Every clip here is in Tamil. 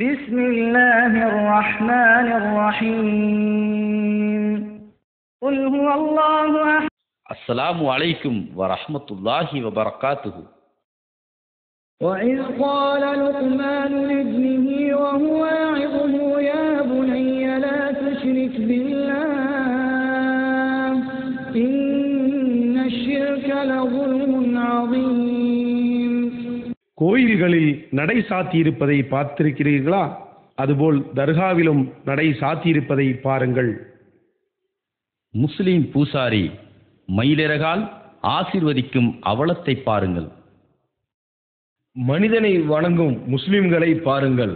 بسم الله الرحمن الرحيم. قل هو الله أحد. السلام عليكم ورحمة الله وبركاته. وإذ قال لقمان لابنه وهو கோயில்களில் நடை சாத்தியிருப்பதை பார்த்திருக்கிறீர்களா? அதுபோல் தர்காவிலும் நடை சாத்தியிருப்பதை பாருங்கள். முஸ்லிம் பூசாரி மயிலிறகால் ஆசிர்வதிக்கும் அவலத்தை பாருங்கள். மனிதனை வணங்கும் முஸ்லிம்களை பாருங்கள்.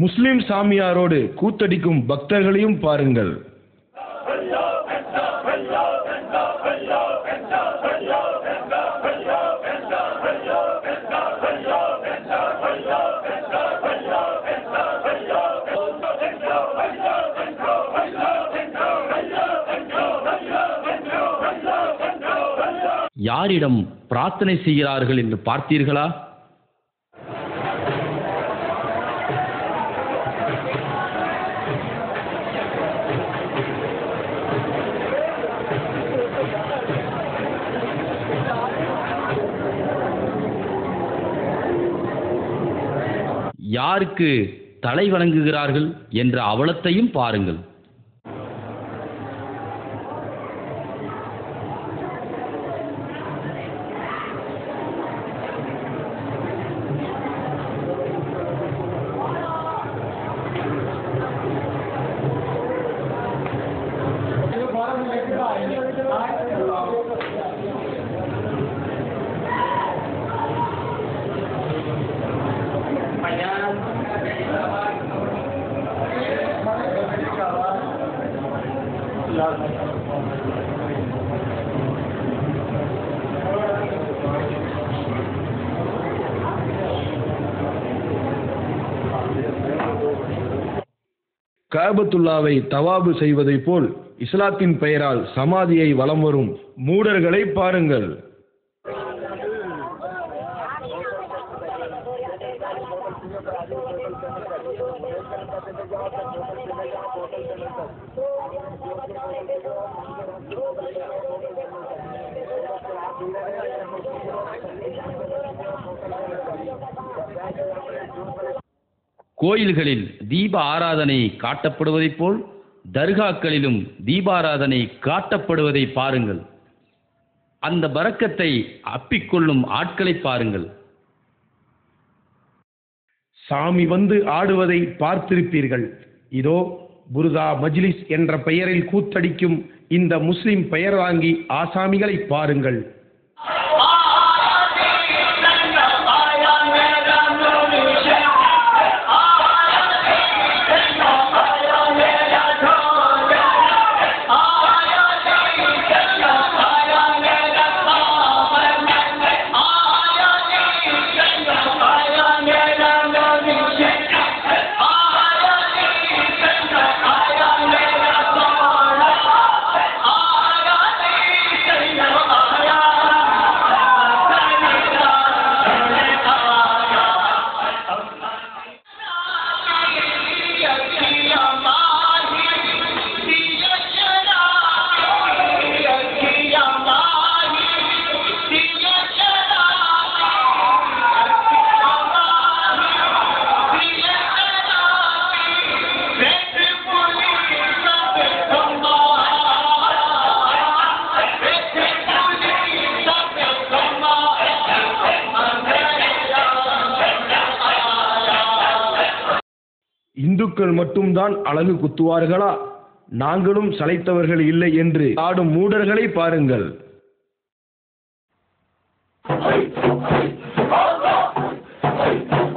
முஸ்லிம் சாமியாரோடு கூத்தடிக்கும் பக்தர்களையும் பாருங்கள். யாரிடம் பிரார்த்தனை செய்கிறார்கள் என்று பார்த்தீர்களா? யாருக்கு தலை வணங்குகிறார்கள் என்ற அவலத்தையும் பாருங்கள். காபத்துல்லாவை தவாபு செய்வதைப் போல் இஸ்லாத்தின் பெயரால் சமாதியை வலம் வரும் மூடர்களை பாருங்கள். கோயில்களில் தீப ஆராதனை காட்டப்படுவதைப் போல் தர்காக்களிலும் தீபாராதனை காட்டப்படுவதை பாருங்கள். அந்த பறக்கத்தை அப்பிக்கொள்ளும் ஆட்களை பாருங்கள். சாமி வந்து ஆடுவதை பார்த்திருப்பீர்கள். இதோ புருதா மஜ்லிஸ் என்ற பெயரில் கூத்தடிக்கும் இந்த முஸ்லிம் பெயர் வாங்கி ஆசாமிகளை பாருங்கள். இந்துக்கள் மட்டும்தான் அழகு குத்துவார்களா நாங்களும் சளைத்தவர்கள் இல்லை என்று ஆடும் மூடர்களை பாருங்கள் Allah!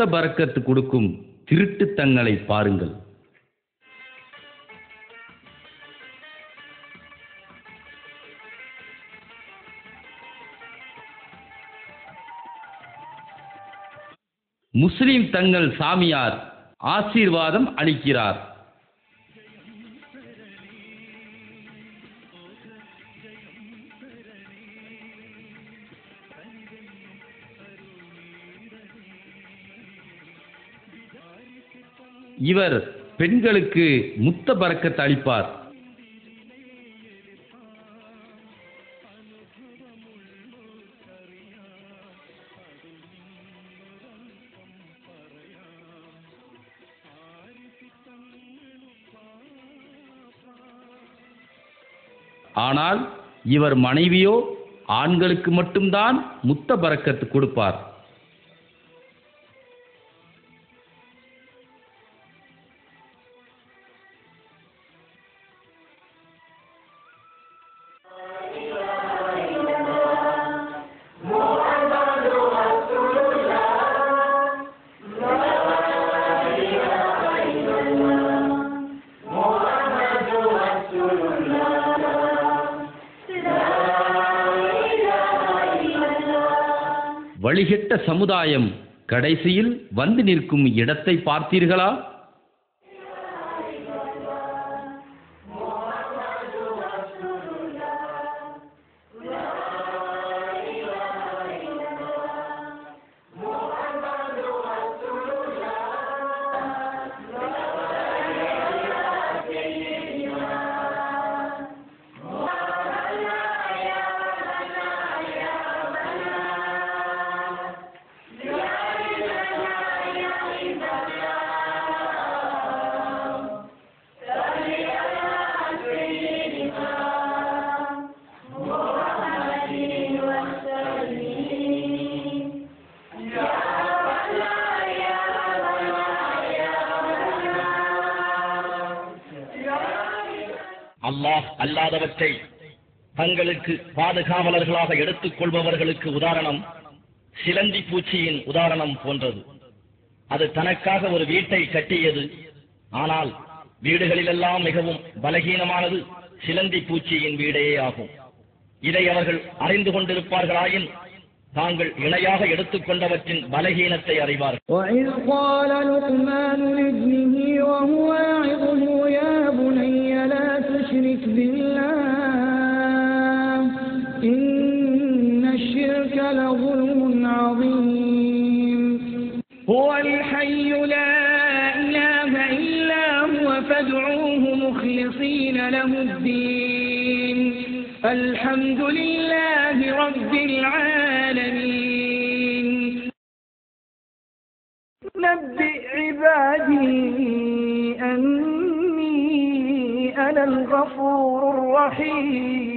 முத்த பரக்கத்து கொடுக்கும் திருட்டுத்தங்களை பாருங்கள். முஸ்லிம் தங்கள் சாமியார் ஆசீர்வாதம் அளிக்கிறார். இவர் பெண்களுக்கு முத்த பரக்கத்து அளிப்பார். ஆனால் இவர் மனைவியோ ஆண்களுக்கு மட்டும்தான் முத்த பறக்கத்து கொடுப்பார். வழிகெட்ட சமுதாயம் கடைசியில் வந்து நிற்கும் இடத்தை பார்த்தீர்களா? அல்லாஹ் அல்லாதவற்றை தங்களுக்கு பாதுகாவலர்களாக எடுத்துக் கொள்பவர்களுக்கு உதாரணம் சிலந்தி பூச்சியின் உதாரணம் போன்றது. அது தனக்காக ஒரு வீட்டை கட்டியது. ஆனால் வீடுகளிலெல்லாம் மிகவும் பலகீனமானது சிலந்தி பூச்சியின் வீடே ஆகும். இதை அவர்கள் அறிந்து கொண்டிருப்பார்களாயின் தாங்கள் இணையாக எடுத்துக்கொண்டவற்றின் பலகீனத்தை அறிவார்கள். الحي لا إله إلا هو فادعوه مخلصين له الدين. الحمد لله رب العالمين. نبئ عبادي أني أنا الغفور الرحيم.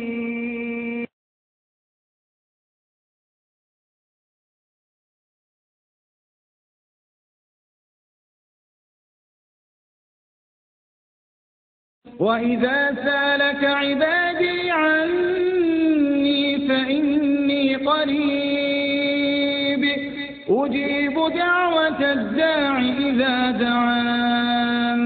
وإذا سالك عبادي عني فإني قريب أجيب دعوة الداع إذا دعان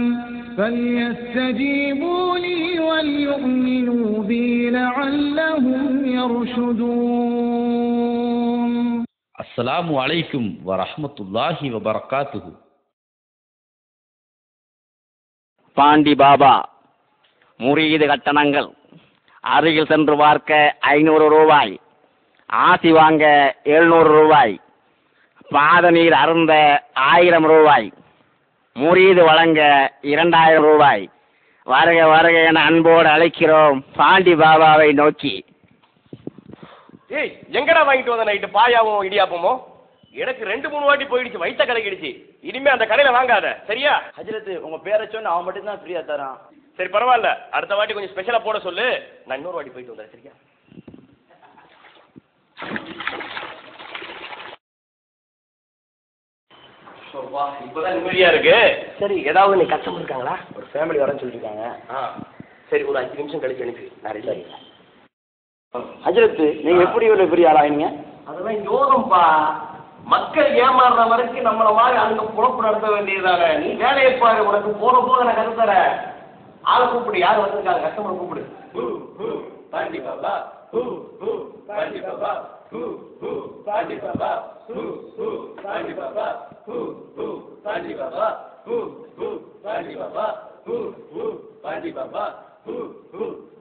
فليستجيبوا لي وليؤمنوا بي لعلهم يرشدون அஸ்ஸலாமு அலைக்கும் வரஹ்மத்துல்லாஹி வபரகாத்துஹு பாண்டி பாபா முறீது கட்டணங்கள். அருகில் சென்று பார்க்க ஐநூறு ரூபாய். ஆசி வாங்க எழுநூறு ரூபாய். பாத நீர் அருந்த ஆயிரம் ரூபாய். முறீது வழங்க இரண்டாயிரம் ரூபாய். வருக வருக என அன்போடு அழைக்கிறோம் பாண்டி பாபாவை நோக்கி. ஏய் எங்கடா வாங்கிட்டு வந்த நைட்டு பாயாவும் இடியாப்பமும் எனக்கு ரெண்டு மூணு வாட்டி போயிடுச்சு வயித்த கலக்கிடுச்சு. இனிமே அந்த கடையில வாங்காத சரியா? ஹஜரத்து உங்க பேரை சொன்னு அவன் மட்டும் தான் ஃப்ரீயா தரான். சரி பரவாயில்ல. அடுத்த வாட்டி கொஞ்சம் ஸ்பெஷலா போட சொல்லு. நான் இன்னொரு வாட்டி போயிட்டு வந்தேன் சரியா? இப்பதான் நிம்மதியா இருக்கு. சரி ஏதாவது நீ கஷ்டம் இருக்காங்களா? ஒரு ஃபேமிலி வரேன்னு சொல்லிருக்காங்க ஆ. சரி ஒரு அஞ்சு நிமிஷம் கழிச்சு அனுப்பி நான் ரெடி ஆகிக்கிறேன் ஹஜரத்து நீங்க எப்படி இவ்வளவு பெரிய ஆளாயினீங்க அதெல்லாம் யோகம்பா மக்கள் ஏமாறுற வரைக்கும் நம்மள மாதிரி அங்க குழப்பு நடத்த வேண்டியதானே நீ வேலையை பாரு உனக்கு போக போக நான் கத்து தரேன் ஆளை கூப்பிடு யார் வந்திருக்காங்க கஸ்டமர் கூப்பிடு பாண்டி பாபா பாண்டி பாபா பாண்டி பாபா பாண்டி பாபா பாண்டி பாபா பாண்டி பாபா பாண்டி பாபா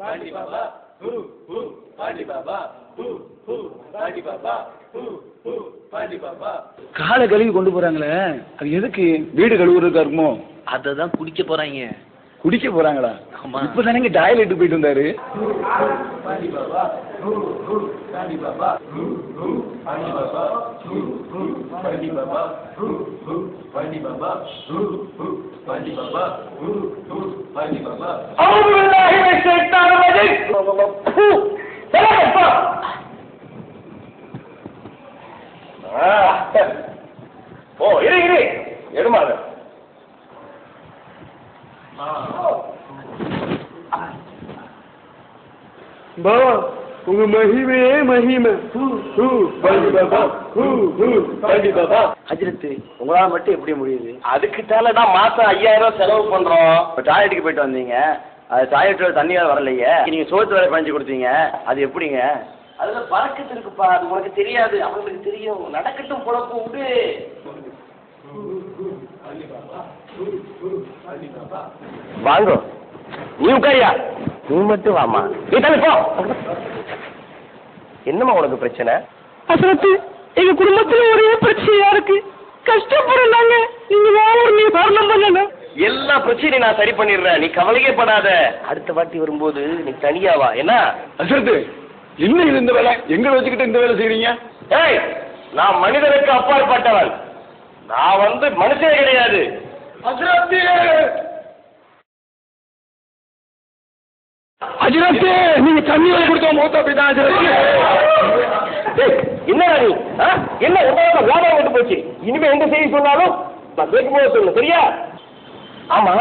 பாண்டி பாபா பாண்டி பாபா பாண்டி பாபா பாண்டி பாபா காலை கழுவி கொண்டு போறாங்களே அது எதுக்கு வீடு கழுவுறதுக்கா இருக்குமோ அதை தான் குடிக்க போறாங்க குடிக்க போறாங்களா இப்ப தானே டாய்லெட் போயிட்டு வந்தாரு. ஓ இரு இரு. எடுமாறு பாபா உங்க மகிமையே மகிமை அஜிரத்து உங்களால மட்டும் எப்படி முடியுது? அதுக்கு தான் மாசம் ஐயாயிரம் ரூபாய் செலவு பண்றோம். இப்போ டாய்லெட்டுக்கு போயிட்டு வந்தீங்க. அது டாய்லெட்டோட தண்ணி வேற வரலையே. நீங்க சோத்து வேலை பஞ்சு கொடுத்தீங்க. அது எப்படிங்க? அதுல பறக்கத்து இருக்குப்பா. அது உனக்கு தெரியாது. அவங்களுக்கு தெரியும். நடக்கட்டும் பொழப்பு விடு. வாங்க. நீ உட்காரியா? நீ மட்டும் வாமா நீ தள்ளி போ. என்னம்மா உனக்கு பிரச்சனை? அசரத்து எங்க குடும்பத்துல ஒரே பிரச்சனையா இருக்கு. கஷ்டப்படுறாங்க. நீங்க வேற ஒரு நிவாரணம் பண்ணணும் எல்லா பிரச்சனையும் நான் சரி பண்ணிடுறேன். நீ கவலையே படாத. அடுத்த வாட்டி வரும்போது நீ தனியா வா. என்ன? அசரத்து என்ன இது இந்த வேலை? எங்க வச்சுக்கிட்டு இந்த வேலை செய்றீங்க? ஏய் நான் மனிதனுக்கு அப்பாற்பட்டவன். நான் வந்து மனுஷனே கிடையாது. அஜிரத்து அஜிரத்து நீங்க தண்ணி வேலை கொடுத்த மோத்தா என்னடா நீ? ஆ? என்ன உங்களோட வியாபாரம் விட்டு போச்சு. இனிமே எந்த செய்தி சொன்னாலும் நான் கேட்கும்போது சொல்லு சரியா? ஆமா.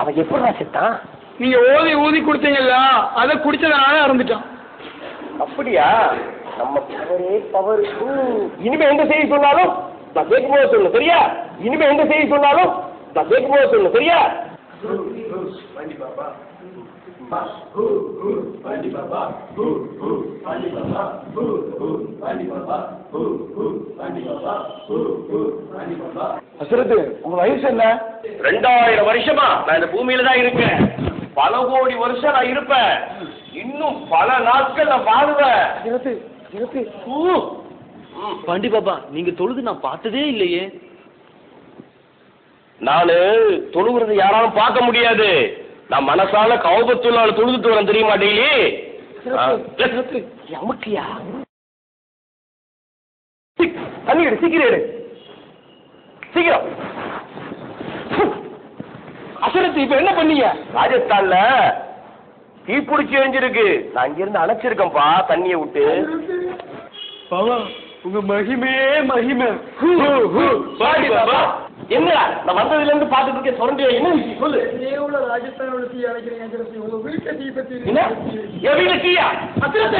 அவன் எப்படிடா செத்தான்? நீங்க ஓதி ஊதி கொடுத்தீங்கல்ல அதை குடிச்சதுனால இறந்துட்டான் அப்படியா? நம்ம பவரே பவர். இனிமே எந்த செய்தி சொன்னாலும் நான் கேட்கும்போது சொல்லு சரியா? இனிமே எந்த செய்தி சொன்னாலும் நான் கேட்கும்போது சொல்லு சரியா? அசரத்து உங்க வயசு என்ன? ரெண்டாயிரம் வருஷமா நான் இந்த பூமியில தான் இருக்கேன். பல கோடி வருஷம் நான் இருப்பேன். இன்னும் பல நாட்கள் நான் வாழுவேன். பாண்டி பாபா நீங்க தொழுது நான் பார்த்ததே இல்லையே. நானு தொழுகிறது யாராலும் பார்க்க முடியாது. நான் மனசால கௌபத்துள்ளால தொழுதுட்டு வரேன் தெரியுமா டெய்லி? அமுக்கியா தண்ணி எடு சீக்கிரம் எடு. சீக்கிரம். அசரத்து இப்ப என்ன பண்ணீங்க? ராஜஸ்தான்ல தீப்பிடிச்சு எரிஞ்சிருக்கு. நான் இங்க இருந்து அணைச்சிருக்கேன்ப்பா தண்ணியை விட்டு. பாபா உங்க மகிமையே மகிமை. பாடி பாபா. என்னடா நான் வந்ததுல இருந்து பாத்துட்டு இருக்கேன் சொல்றேன் என்ன விஷயம்? சொல்லு. என்ன? என் வீட்டுல தீயா அத்திரத்தை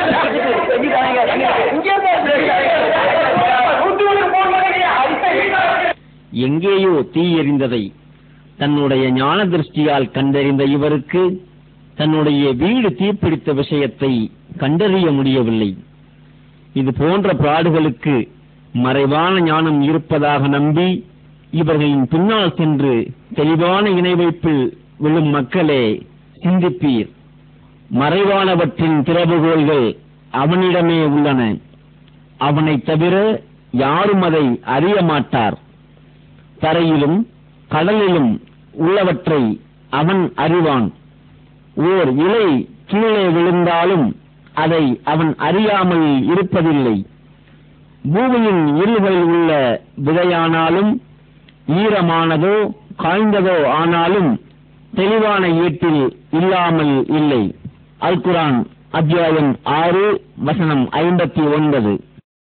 இங்க இருந்து எங்கேயோ தீ எரிந்ததை தன்னுடைய ஞான திருஷ்டியால் கண்டறிந்த இவருக்கு தன்னுடைய வீடு தீப்பிடித்த விஷயத்தை கண்டறிய முடியவில்லை. இது போன்ற பாடுகளுக்கு மறைவான ஞானம் இருப்பதாக நம்பி இவர்களின் பின்னால் சென்று தெளிவான இணை வைப்பில் விழும் மக்களே சிந்திப்பீர். மறைவானவற்றின் திறவுகோள்கள் அவனிடமே உள்ளன. அவனைத் தவிர யாரும் அதை அறிய மாட்டார். தரையிலும் கடலிலும் உள்ளவற்றை அவன் அறிவான். ஓர் இலை கீழே விழுந்தாலும் அதை அவன் அறியாமல் இருப்பதில்லை. பூமியின் இருள்களில் உள்ள விதையானாலும் ஈரமானதோ காய்ந்ததோ ஆனாலும் தெளிவான ஈட்டில் இல்லாமல் இல்லை. அல் குரான் அத்தியாயம் ஆறு வசனம் ஐம்பத்தி ஒன்பது.